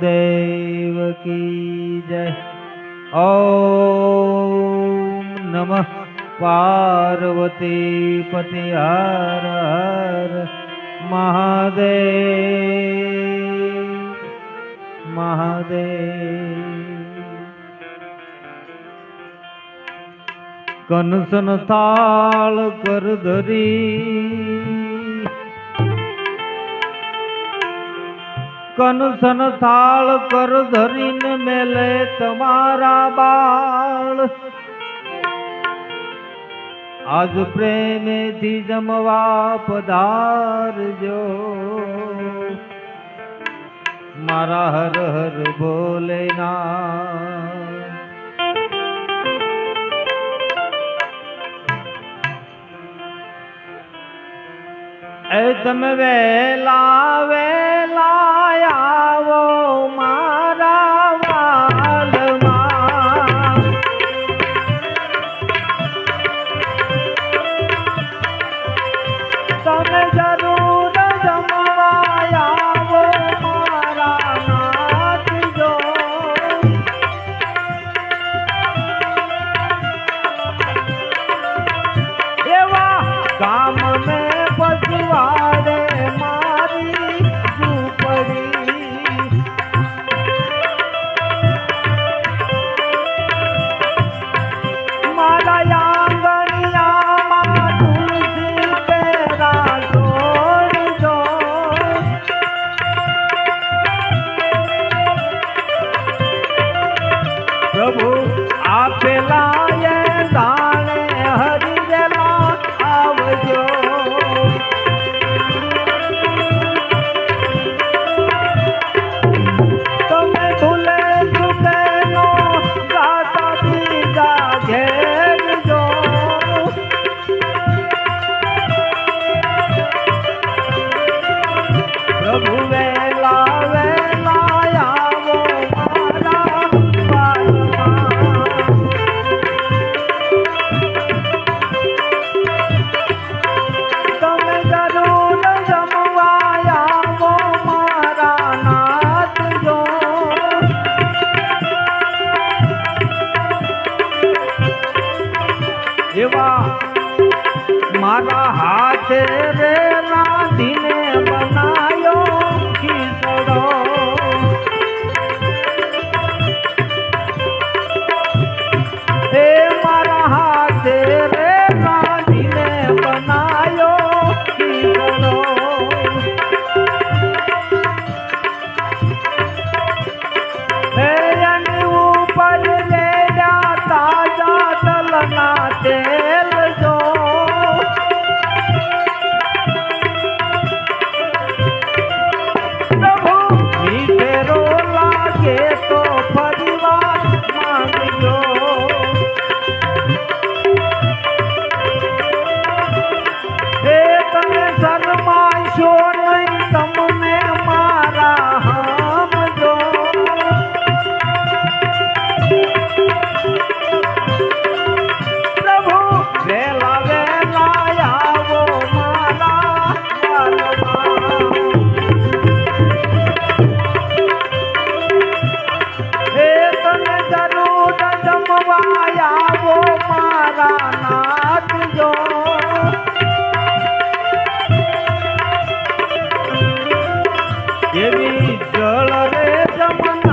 દેવ કી જય ઓમ નમઃ પાર્વતી પતિ હર હર મહાદેવ મહાદેવ કનસન થાળ કર ધરી કંકન સંથાળ કર ધરીને મેલે તમારા બાળ. આજ પ્રેમેથી જમવા પધારજો. મારા હર હર ભોલેના તમે વેલા વેલા জল রে জমন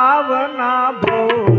ભાવના ભોજાજી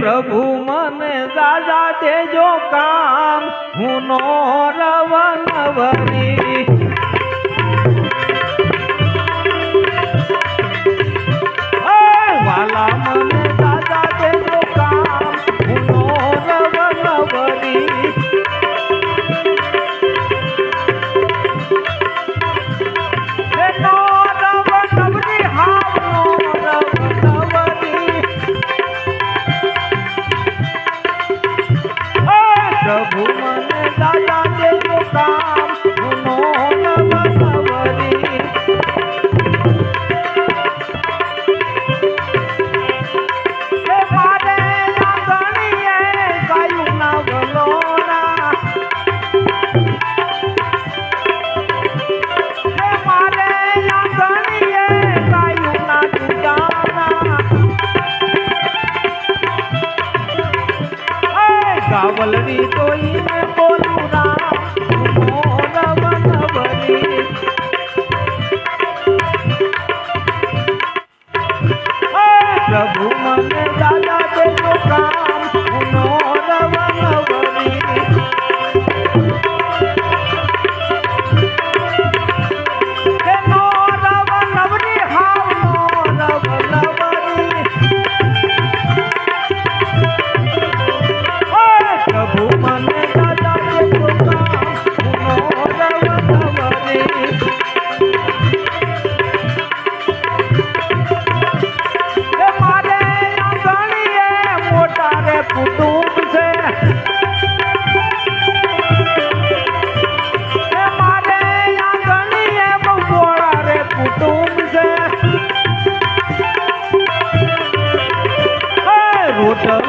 પ્રભુ મને દાદા દેજો કામ. હું નો રવન વરી. કાવલડી જોઈને બોલું રામ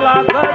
বাবা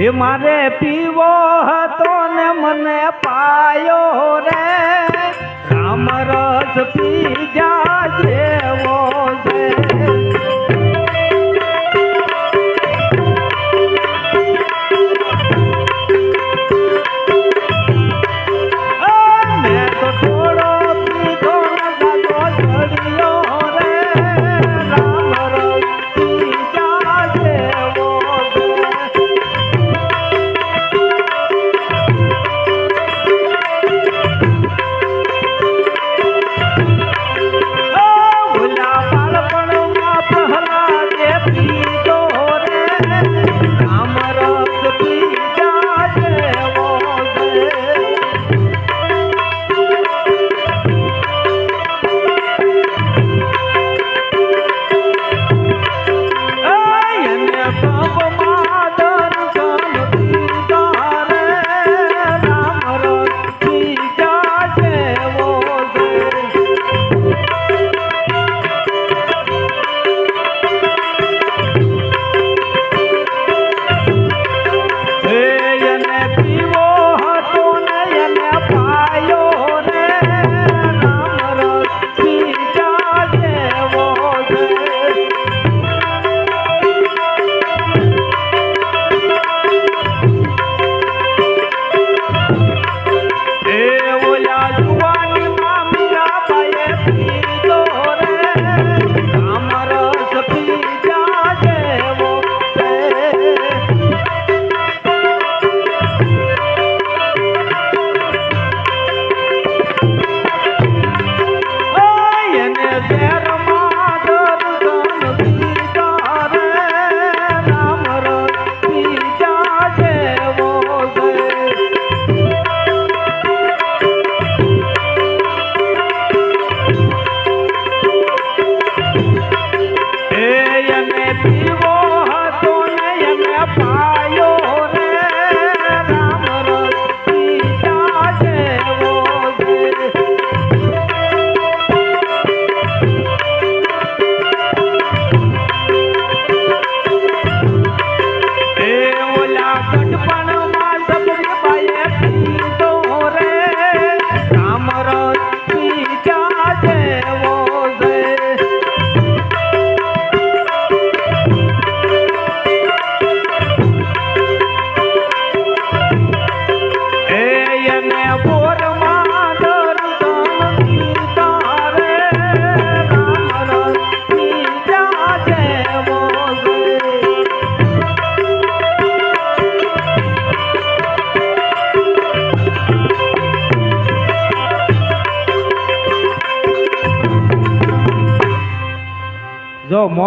હે મારે પીવો હતો ને મને પાયો રે રામ રસ પી જા જેવો છે.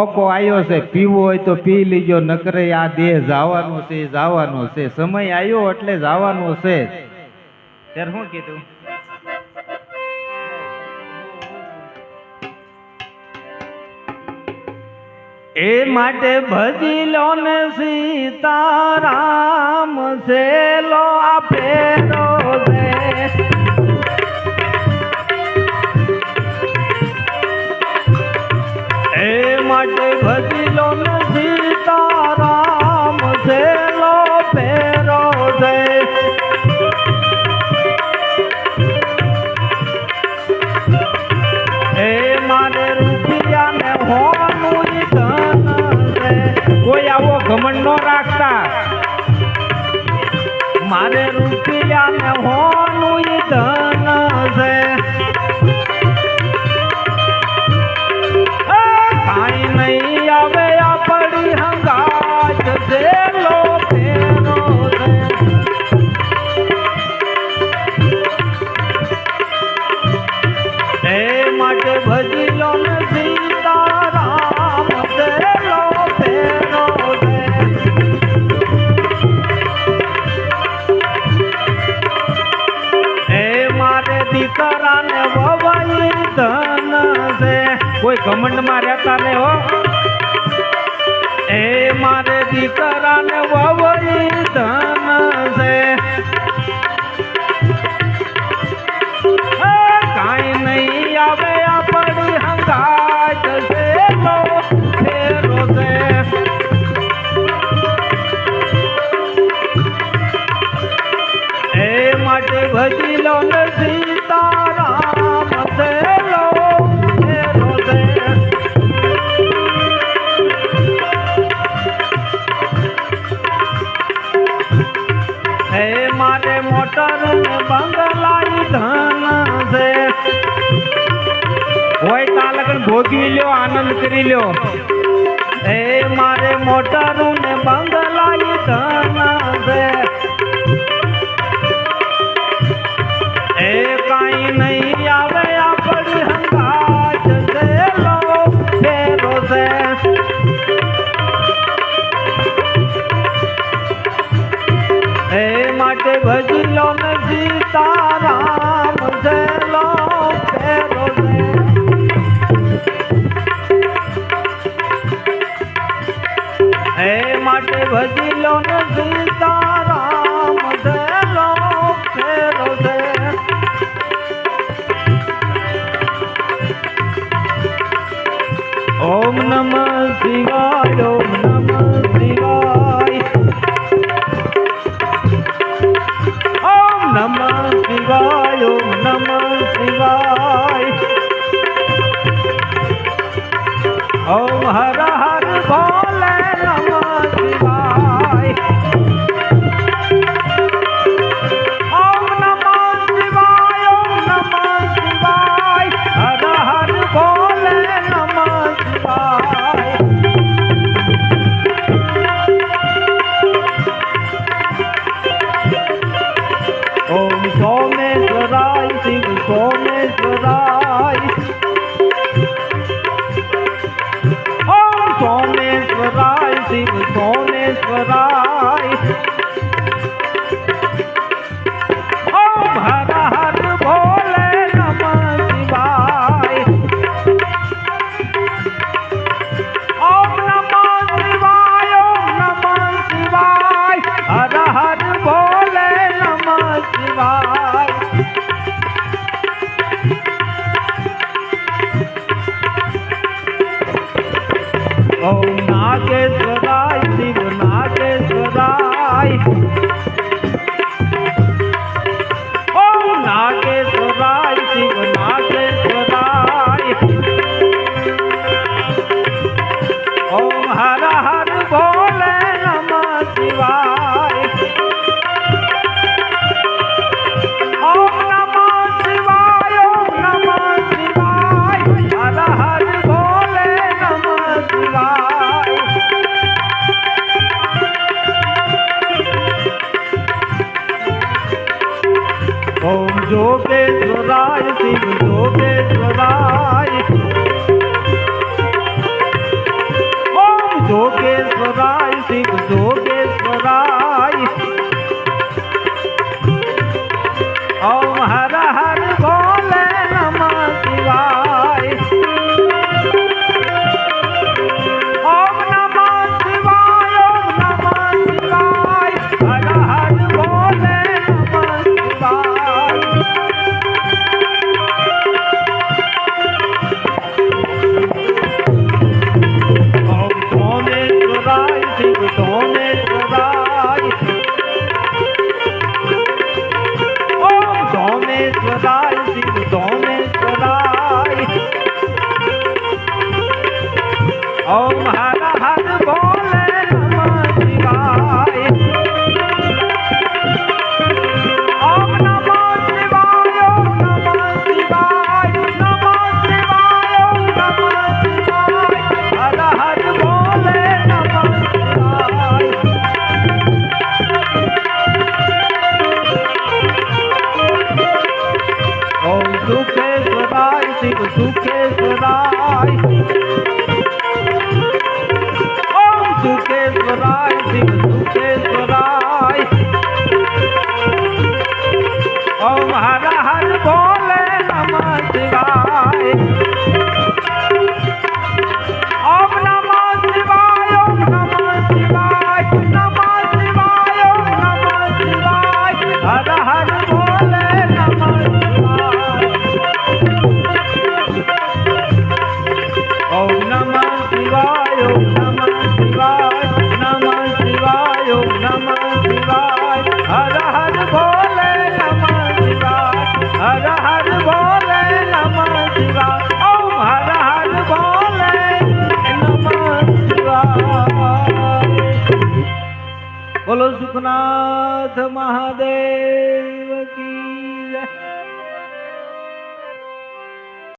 મોકો આવ્યો છે, પીવો હોય તો પી લીજો, નકરે આ દેહ જવાનો છે જવાનો છે. સમય આવ્યો એટલે જવાનો છે. ત્યારે શું કીધું? એ માટે ભજી લો ને સીતારામ છે લો આ ફેરો માટે ભજીલો ને સીતારામ સેલો ફેરો દે એ મારે રૂપિયા ને હોનું ધન છે. કોઈ આવો ઘમંડ નો રાખતા. મારે રૂપિયા ને હોનું ધન કોઈ ઘમંડમાં રહેતા નહીં હો. એ મારે દીકરાને વવાઈ ભોગવી લ્યો આનંદ કરી લ્યો. એ મારે મોટર ને બંગલાઈ ધન ઓમ હર હર ભોલે નમઃ શિવાય. ઓમ જોગેશ્વરાય શિવ જોગેશ્વરાય ઓમ જોગેશ્વરાય ઓમ ભોલે નમ શિવાય. શિવાય બોલો સુખનાથ મહાદેવ